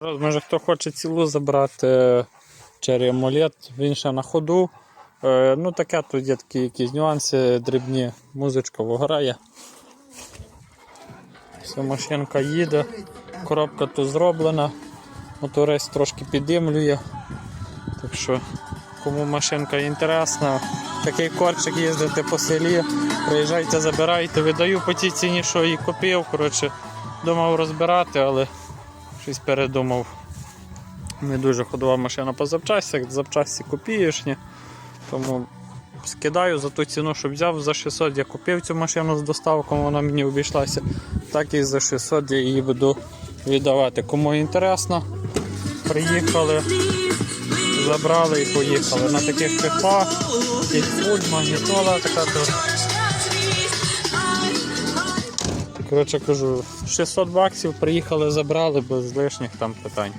Раз, Може хто хоче цілу забрати Cherry AMOLED, він ще на ходу. Е, ну таке тут є такі якісь нюанси, дрібні, музичка виграє. Вся машинка їде, коробка тут зроблена, моторець трошки піддимлює. Так що, кому машинка інтересна, такий корчик їздити по селі, приїжджайте, забирайте, видаю по тій ціні, що її купив. Коротше, думав розбирати, але щось передумав. Не дуже ходова машина по запчастях, запчасті копієшні. Тому скидаю за ту ціну, що взяв за 600. Я купив цю машину з доставкою, вона мені обійшлася. Так і за 600 я її буду віддавати. Кому інтересно, приїхали, забрали і поїхали. На таких чехлах, є фуль, магнітола така. Коротше кажу, 600 баксів приїхали, забрали без лишніх там питань.